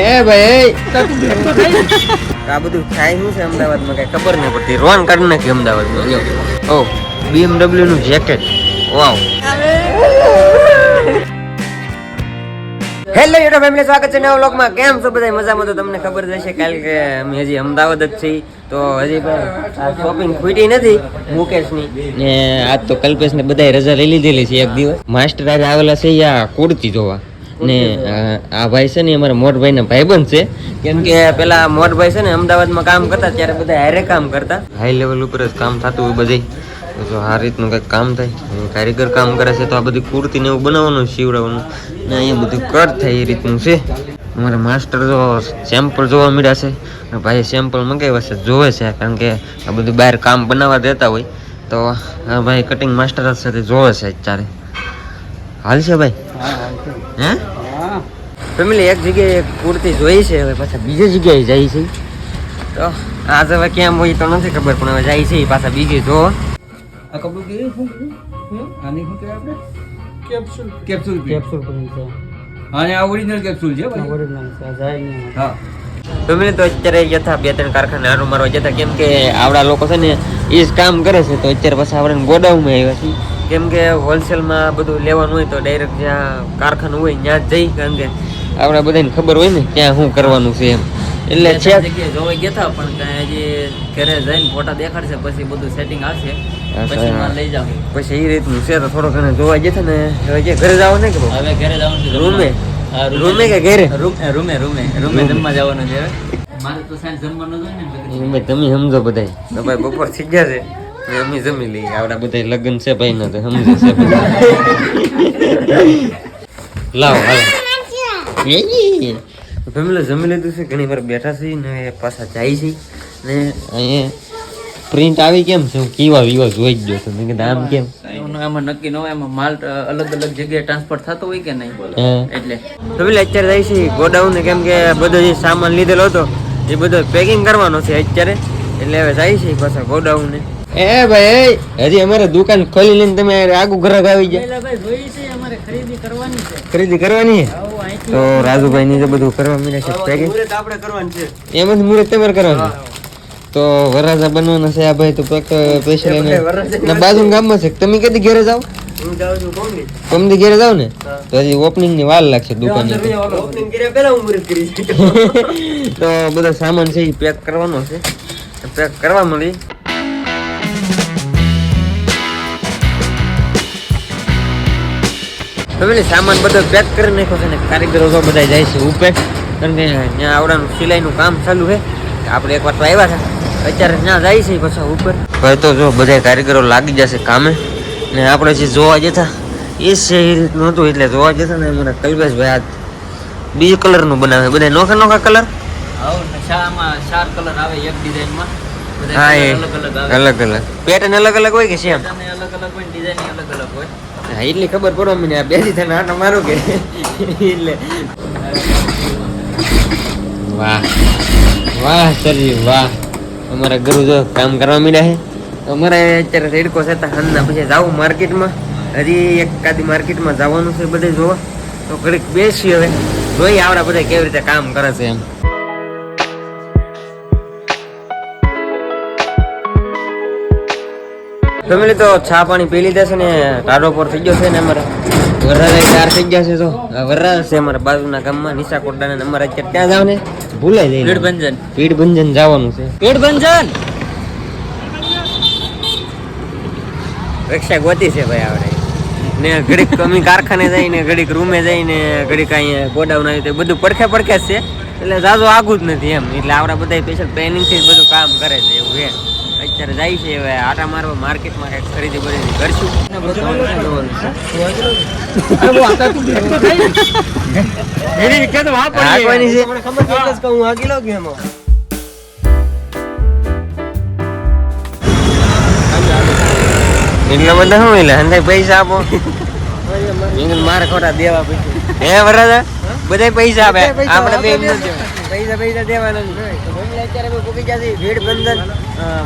એ ભાઈ. આ બધું થાય શું છે અમદાવાદમાં? કઈ ખબર નહીં પડતી. રોન કાઢી નાખી અમદાવાદમાં. જો. ઓ બીએમડબ્લ્યુ નું jacket wow. Hello YouTube family સ્વાગત છે નવા વ્લોગમાં. કેમ છો બધા મજામાં તો તમને ખબર જ હશે કાલે કે અમે હજી અમદાવાદ જ છીએ. તો હજી પણ શોપિંગ ખૂટી નથી મુકેશની. ને આજ તો કલ્પેશ ને બધાય રજા લઈ લીધેલી છે એક દિવસ. માસ્ટર આજે આવેલા છે યા કુર્તી જોવા. ને આ ભાઈ છે ને અમારા મોટભાઈ ના ભાઈબંધ છે. કેમ કે પેલા મોટભાઈ છે ને અમદાવાદમાં કામ કરતા ત્યારે બધા હારે કામ કરતા. હાઈ લેવલ ઉપર જ કામ થતું હોય બધે. જો આ રીતનું કંઈક કામ થાય કારીગર કામ કરે છે તો આ બધી કુર્તી ને એવું બનાવવાનું શિવડાવવાનું ને અહીંયા બધું કટ થાય એ રીતનું છે. અમારે માસ્ટર જો સેમ્પલ જોવા મળ્યા છે. ભાઈ સેમ્પલ મંગાવ્યા છે જોવે છે કારણ કે આ બધું બહાર કામ બનાવવા દેતા હોય. તો આ ભાઈ કટિંગ માસ્ટર સાથે જોવે છે અત્યારે. હાલ છે ભાઈ? હે? ફેમિલી એક જગ્યાએ કુર્તી જોઈ છે હવે પાછા બીજી જગ્યાએ જાય છે. તો આજ હવે ક્યાં હોય તો નથી ખબર પણ હવે જાય છે એ પાછા બીજી જો. આ કપડું કે શું આની શું કહેવાય આપણે? કેપ્સ્યુલ. કેપ્સ્યુલ કેપ્સ્યુલ પણ છે. અને આ ઓરિજિનલ કેપ્સ્યુલ છે ભાઈ. ઓરિજિનલ છે જાય નહીં. હા. ફેમિલી તો અત્યારે જતા બે ત્રણ કારખાને હારું મારવા જતા કેમ કે આવડા લોકો છે ને એ જ કામ કરે છે. તો અત્યારે પાછા આપણે ગોડાઉનમાં આવ્યા છીએ. કેમ કે હોલસેલમાં બધું લેવાનું હોય તો ડાયરેક્ટ જ્યાં કારખાનું હોય ત્યાં જ જઈ કારણ કે આપણે બધાને ખબર હોય ને ત્યાં શું કરવાનું છે એમ. એટલે છે જગ્યાએ જોવા ગયા હતા પણ ત્યાં હજી ઘરે જઈને ફોટા દેખાડશે પછી બધું સેટિંગ આવશે પછી લઈ જાવ પછી એ રીતનું છે તો થોડો ઘણો જોવા જતા ને હવે ઘરે જવાનું ને કે હવે ઘરે જવાનું રૂમે? રૂમે. કે ઘરે? રૂમે રૂમે રૂમે. જમવા જવાનું છે મારે તો સાંજ જમવાનું ને તમે સમજો બધા ભાઈ બપોર થઈ ગયા છે. અમે જમી લઈએ. આવડા બધા લગ્ન છે ભાઈ ના તો સમજે છે લાવ હાલો. ફેમિલી જમી લીધું છે ઘણી વાર બેઠા છે ને પાછા જાય છે. ને અહીંયા પ્રિન્ટ આવી કેમ છે? હું કેવા વિવા જોઈ જ ગયો છે મેં કીધું આમ કેમ? આમાં નક્કી ન હોય એમાં માલ અલગ અલગ જગ્યાએ ટ્રાન્સફર થતો હોય કે નહીં? એટલે. ફેમિલી અત્યારે જાય છે ગોડાઉન કેમ કે બધો જે સામાન લીધેલો હતો એ બધો પેકિંગ કરવાનો છે અત્યારે. એટલે હવે જાય છે પાછા ગોડાઉન. એ ભાઈ હજી અમારે દુકાન ખોલી લઈને તમે આગુ ગ્રાહક આવી ગયા. ભાઈ જોઈ છે અમારે ખરીદી કરવાની છે. ખરીદી કરવાની? છે? આવું અહીંથી તો રાજુભાઈ ની બધું કરવા મળ્યા છે પેકિંગ આપણે કરવાનું છે. એમ જ મુહૂર્ત તમારે કરવાનું? તો વરાજા બનવાના છે આ ભાઈ તો પેક પૈસા લઈને ના બાજુ ગામમાં છે. તમે કદી ઘરે જાઓ? હું જાઉં છું કમદી ઘરે જાવ ને? તો હજી ઓપનિંગની વાર લાગશે દુકાન તો. બધા સામાન છે એ પેક કરવાનો છે. પેક કરવા મળી. ફેમિલી સામાન બધો પેક કરી નાખ્યો છે ને કારીગરો તો બધા જાય છે ઉપર કારણ કે ત્યાં આવડાનું સિલાઈનું કામ ચાલુ છે. આપણે એકવાર તો આવ્યા હતા અત્યારે ત્યાં જાય છે પછી ઉપર હવે તો જો બધા કારીગરો લાગી જશે કામે. ને આપણે જે જોવા જતા એ છે એ રીતનું હતું એટલે જોવા જતા ને અમારા કલ્પેશભાઈ આ બીજું કલરનું બનાવે. બધા નોખા નોખા કલર આવું ને શામાં ચાર કલર આવે એક ડિઝાઇનમાં હા એ અલગ અલગ પેટર્ન અલગ અલગ. હોય કે સેમ અલગ અલગ હોય ડિઝાઇન અલગ અલગ હોય. એટલી ખબર પડો મને આ બેસી થઈને આટો મારો કે? એટલે. વાહ. વાહ સરજી વાહ. અમારા ગુરુ જો કામ કરવા માંડ્યા છે. અમારે અત્યારે રેડકો છે હાલના પછી જાવું માર્કેટમાં. હજી એક કાદી માર્કેટમાં જવાનું છે બધે જોવા. તો ઘડીક બેસી હવે. જોઈએ આવડા બધા કેવી રીતે કામ કરે છે એમ. ફેમિલી તો ચા પાણી પી લીધા છે ને ટાઢો પર થઈ ગયો છે ને અમારે. વરરાજા ચાર થઈ ગયા છે તો વરરાજા છે અમારા બાજુના ગામમાં નિશા કોટડા ને અમારે અત્યારે ત્યાં જાવ ને ભૂલાઈ જાય પીડ ભંજન પીડ ભંજન જવાનું છે. પીડ ભંજન રિક્ષા ગોતી છે ભાઈ આવડે. ને ઘડીક અમે કારખાને જઈને ઘડીક રૂમે જઈને ઘડીક અહીંયા ગોડાઉન આવ્યું તો બધું પડખે પડખે જ છે. એટલે જાજો આગું જ નથી એમ. એટલે આપણા બધા સ્પેશિયલ ટ્રેનિંગથી જ બધું કામ કરે છે એવું છે. અત્યારે જાય છે હવે આટા મારવા માર્કેટમાં કંઈક ખરીદી બરીદી કરશું. એટલા બધા શું એટલે હંધાઈ પૈસા આપો. મારે ખોટા દેવા પછી હે? વરરાજા? બધા પૈસા આપે. આપણે. પૈસા પૈસા દેવાના અત્યારે અમે પૂકી ભીડ બંધન.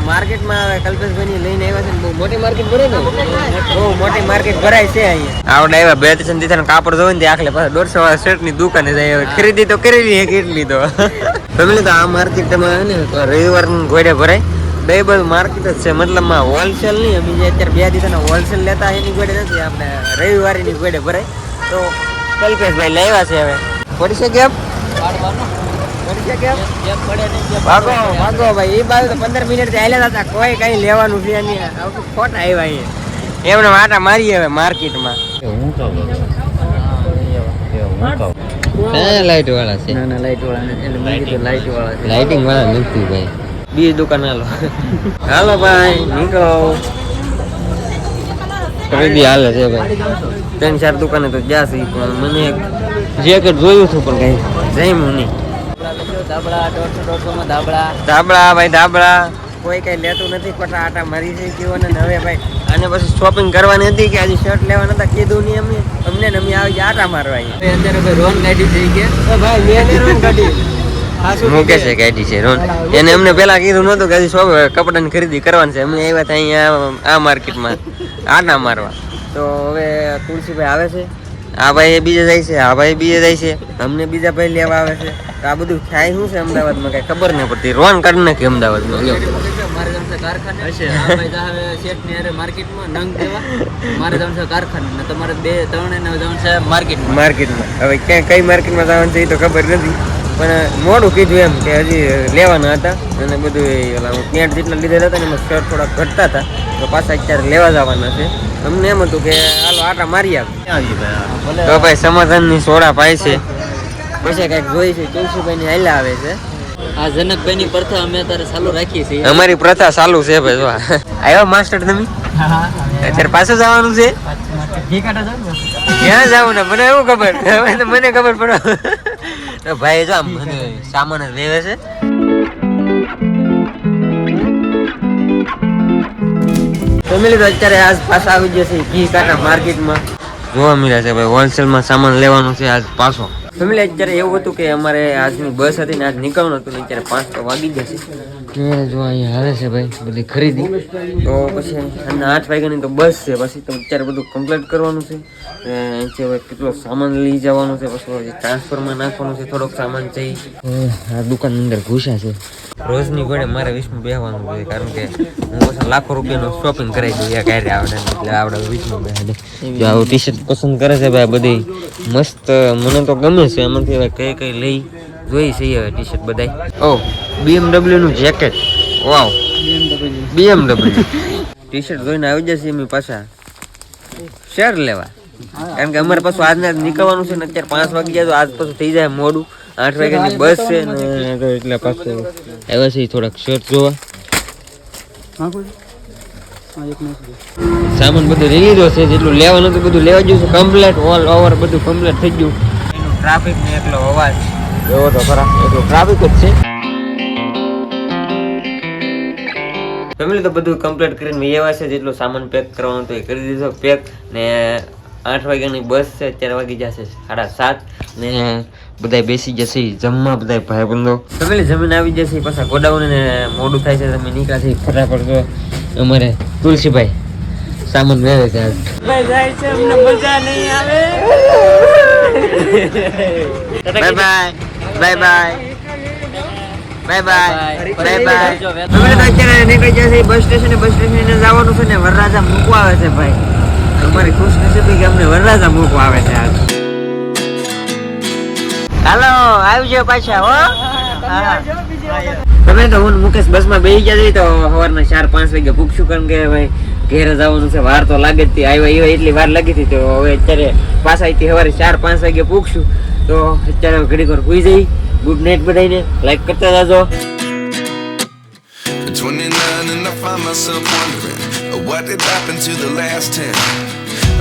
માર્કેટમાં હવે કલ્પેશભાઈ લઈને આવ્યા છે બહુ મોટી માર્કેટ ભરે ને બહુ મોટી માર્કેટ ભરાય છે અહીંયા. આવડે આવ્યા બે ત્રણ દીધા કાપડ જોઈને તે આખલે પાછા દોઢસો વાળા શર્ટની દુકાને જાય હવે ખરીદી તો કરેલી છે કેટલી તો. ફેમિલી તો આ માર્કેટમાં ને તો રવિવારનું ઘોડે ભરાય. બે બધું માર્કેટ જ છે મતલબમાં હોલસેલ નહીં અમે જે અત્યારે બે દીધાના હોલસેલ લેતા એની ગોડે નથી આપણે રવિવારીની ગોડે ભરાય. તો કલ્પેશભાઈ લાવ્યા છે હવે. પડી શકે કેમ ભાગો ભાગો ભાઈ. એ બાજુ તો પંદર મિનિટથી હાલ્યા હતા. કોઈ કઈ લેવાનું છે નહીં. ખોટા આવ્યા અહીંયા એમને વાટા મારી હવે માર્કેટમાં. લાઈટ વાળા છે. ના ના લાઈટ વાળા ને એટલે મેં કીધું લાઈટ વાળા છે. લાઇટિંગ વાળા નથી ભાઈ. બીજી દુકાન હાલો. હાલો ભાઈ નીકળો. ખરીદી હાલે છે ભાઈ. ત્રણ ચાર દુકાને તો જ્યાં છે પણ. મને જેકેટ જોયું હતું પણ કઈ. જઈમું નહીં. ધાબળા દોઢસો દોઢસો ધાબળા. ધાબળા ભાઈ ધાબળા. કોઈ કઈ લેતું નથી ખોટા આટા મારી ને હવે ભાઈ અને પછી શોપિંગ કરવાની હતી કે આજે શર્ટ લેવા નતા કીધું નહીં અમે અમને ને અમે આવી ગયા આટા મારવા અત્યારે ભાઈ રોન ગાડી થઈ ગયા? ભાઈ મેં રોન કાઢી મૂકે છે ગાડી છે રોન. એને અમને પેલા કીધું નતું કે હજી શોપ કપડાની ખરીદી કરવાની છે. અમે આવ્યા હતા અહીંયા આ માર્કેટમાં આટા મારવા. તો હવે તુલસીભાઈ આવે છે. આ ભાઈ બીજે જાય છે આ ભાઈ બીજે જાય છે. અમને બીજા ભાઈ લેવા આવે છે. તો આ બધું થાય શું છે અમદાવાદમાં? કઈ ખબર નહીં પડતી. રોન કાઢ નાખી અમદાવાદમાં. માર્કેટમાં. હવે ક્યાં કઈ માર્કેટમાં જવાનું છે એ તો ખબર નથી. પણ મોડું કીધું એમ કે હજી લેવાના હતા અને બધું ઓલા પેન્ટ જેટલા લીધેલા હતા ને એમાં શર્ટ થોડા ઘટતા હતા તો પાછા અત્યારે લેવા જવાના છે. અમને એમ હતું કે હાલો આટા મારી આવે તો ભાઈ સમાધાનની સોડા પાય છે. પછી કંઈક જોઈ છે તુલસીભાઈ ની આવે છે. આ જનકભાઈ ની પ્રથા અમે અત્યારે ચાલુ રાખીએ છીએ. અમારી પ્રથા ચાલુ છે ભાઈ જો આવ્યો માસ્ટર તમે? અત્યારે પાછું જવાનું છે? ક્યાં જાવ ને મને એવું ખબર. મને ખબર પડે. ભાઈ જો આમ મને સામાન લેવે છે. ફેમિલી તો અત્યારે આજ પાછા આવી છે ઘી કાંટા માર્કેટમાં. જોવા મળ્યા છે ભાઈ હોલસેલમાં સામાન લેવાનું છે આજ પાછો. ફેમિલી અત્યારે એવું હતું કે અમારે આજની બસ હતી ને આજ નીકળવાનું હતું ને અત્યારે પાંચ તો વાગી જશે જો અહીંયા હાલે છે ભાઈ બધી ખરીદી. તો પછી અને આઠ વાગ્યાની તો બસ છે પછી તો અત્યારે બધું કમ્પ્લીટ કરવાનું છે. જે કેટલો સામાન લઈ જવાનું છે પછી ટ્રાન્સફરમાં નાખવાનું છે થોડોક સામાન છે આ દુકાન અંદર ઘૂસ્યા છે. રોજની ઘોડે મારે વીસમાં બેહવાનું છે કારણ કે હું પછી લાખો રૂપિયાનો શોપિંગ કરાવી દઉં એક હારે આવડે એટલે આવડે વીસમાં બેહાડે જો આવું ટી શર્ટ પસંદ કરે છે ભાઈ બધી મસ્ત મને તો ગમે છે એમાંથી હવે કઈ કઈ લઈ જોઈ છે હવે ટી શર્ટ બધાય. ઓ બીએમડબલ્યુ નું jacket wow BMW T shirt જોઈને આવી જશે એમની પાછા. શેર લેવા. કારણ કે અમારે પાછું આજના નીકળવાનું છે ને અત્યારે પાંચ વાગી જાય તો આજ પાછું થઈ જાય મોડું. આઠ વાગ્યાની બસ છે ને તો એટલે પાછું આવ્યા છે થોડાક શર્ટ જોવા. સામાન બધું લઈ લીધો છે જેટલું લેવાનું હતું બધું લેવા ગયું છે. કમ્પ્લેટ ઓલ ઓવર બધું કમ્પ્લેટ થઈ ગયું. ટ્રાફિક ને એકલો અવાજ. એવો તો ખરા. એટલું ટ્રાફિક જ છે. ફેમિલી તો બધું કમ્પ્લીટ કરીને મેં એવા છે જેટલો સામાન પેક કરવાનો હતો એ કરી દીધો. પેક ને આઠ વાગ્યાની બસ છે અત્યારે વાગી જશે સાડા સાત. ને બધા બેસી જશે જમવા બધા ભાઈબંધો. ફેમિલી જમીન આવી જશે પાછા ગોડાઉન ને મોડું થાય છે તમે નીકળાશે ફટાફટ અમારે તુલસીભાઈ સામાન વેવે છે આજ. Bye bye. Bye bye. Bye bye. Bye bye. અમે તો અત્યારે નીકળી ગયા છે બસ સ્ટેશને બસ સ્ટેશને જવાનું છે ને વરરાજા મૂકવા આવે છે ભાઈ. અમારી ખુશ નસીબી કે અમને વરરાજા મૂકવા આવે છે આજ. હાલો આવજો પાછા હો. તમે તો હું મુકેશ મુકેશ બસમાં બેસી ગયા તો સવારના ચાર પાંચ વાગે પૂછશું કારણ કે ભાઈ? ઘેરે જવાનું છે વાર તો લાગે જ આવ્યા એવા એટલી વાર લાગી હતી તો હવે અત્યારે પાછા અહીંથી સવારે ચાર પાંચ વાગે પૂછશું તો અત્યારે ઘડીક વાર સુઈ જઈ ગુડ નાઇટ બધાને લાઈક કરતા જાજો At 29 and I find myself wondering uh, what did happen to the last 10.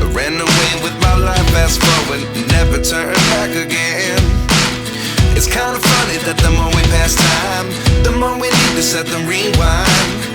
I ran away with my life, fast forward, never turn back again. It's kind of funny that the more we pass time, the more we need to set them rewind.